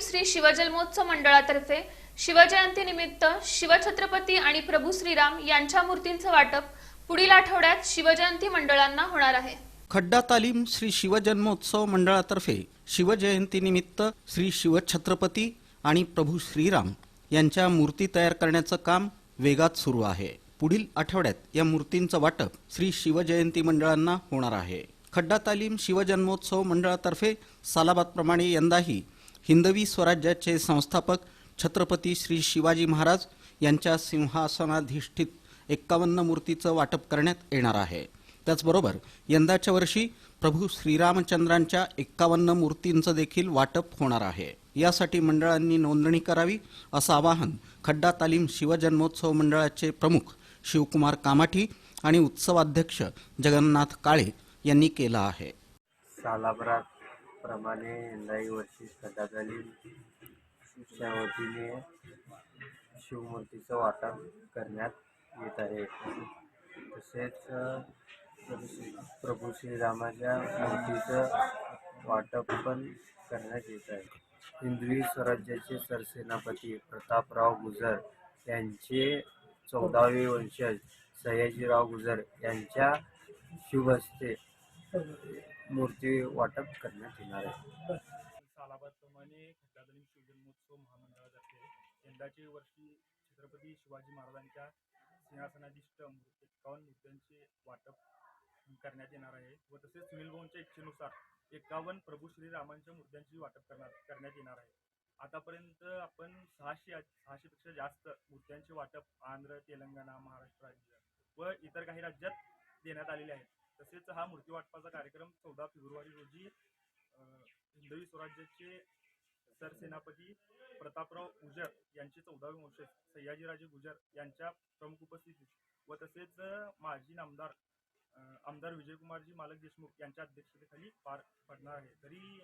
श्री शिवजन्मोत्सव मंडळातर्फे शिवजयंती निमित्त शिवछत्रपती आणि प्रभू श्रीराम यांच्या मूर्तींचं वाटप पुढील आठवड्यात शिवजयंती मंडळांना होणार आहे. खड्डा तालीम श्री शिवजन्मोत्सव मंडळातर्फे शिवजयंतीनिमित्त श्री शिवछत्रपती आणि प्रभू श्रीराम यांच्या मूर्ती तयार करण्याचं काम वेगात सुरू आहे. पुढील आठवड्यात या मूर्तींचं वाटप श्री शिवजयंती मंडळांना होणार आहे. खड्डा तालीम शिवजन्मोत्सव मंडळातर्फे सालाबादप्रमाणे यंदाही हिंदवी स्वराज्याचे संस्थापक छत्रपती श्री शिवाजी महाराज यांच्या सिंहासनाधिष्ठित एक्कावन्न मूर्तीचं वाटप करण्यात येणार आहे. त्याचबरोबर यंदाच्या वर्षी प्रभू श्रीरामचंद्रांच्या एक्कावन्न मूर्तींचं देखील वाटप होणार आहे. यासाठी मंडळांनी नोंदणी करावी असं आवाहन खड्डा तालीम शिवजन्मोत्सव मंडळाचे प्रमुख शिवकुमार कामाठी आणि उत्सवाध्यक्ष जगन्नाथ काळे यांनी केलं आहे. सालाभरात प्रमाणे यंदाही वर्षी खड्डा झाली वतीने शिवमूर्तीचं वाटप करण्यात येत आहे. तसेच प्रभू प्रभू श्रीरामाच्या मूर्तीचं वाटप पण करण्यात येत आहे. हिंदवी स्वराज्याचे सरसेनापती प्रतापराव गुजर यांचे चौदावे वंशज सयाजीराव गुजर यांच्या शुभ हस्ते मूर्ती वाटप करण्यात येणार आहे. सालाबादप्रमाणे खड्डादलिम शिवजन्मोत्सव महामंडळातर्फे यंदाचे वर्षी छत्रपती शिवाजी महाराजांच्या सिंहासनाधिष्ठ मूर्ती एकावन्न मूर्त्यांचे वाटप करण्यात येणार आहे व तसेच सुनील भाऊंच्या इच्छेनुसार एकावन्न प्रभू श्रीरामांच्या मूर्त्यांची वाटप करणार करण्यात येणार आहे. आतापर्यंत आपण सहाशे सहाशेपेक्षा जास्त मूर्त्यांचे वाटप आंध्र तेलंगणा महाराष्ट्र राज्य व इतर काही राज्यात देण्यात आलेले आहेत. तसेच हा मूर्ती वाटपाचा कार्यक्रम चौदा फेब्रुवारी रोजी हिंदवी स्वराज्याचे सरसेनापती प्रतापराव गुजर यांचे चौदावे वंशज सयाजीराजे गुजर यांच्या प्रमुख उपस्थितीत व तसेच माजी नामदार आमदार विजयकुमारजी मालक देशमुख यांच्या अध्यक्षतेखाली पार पडणार आहे. तरी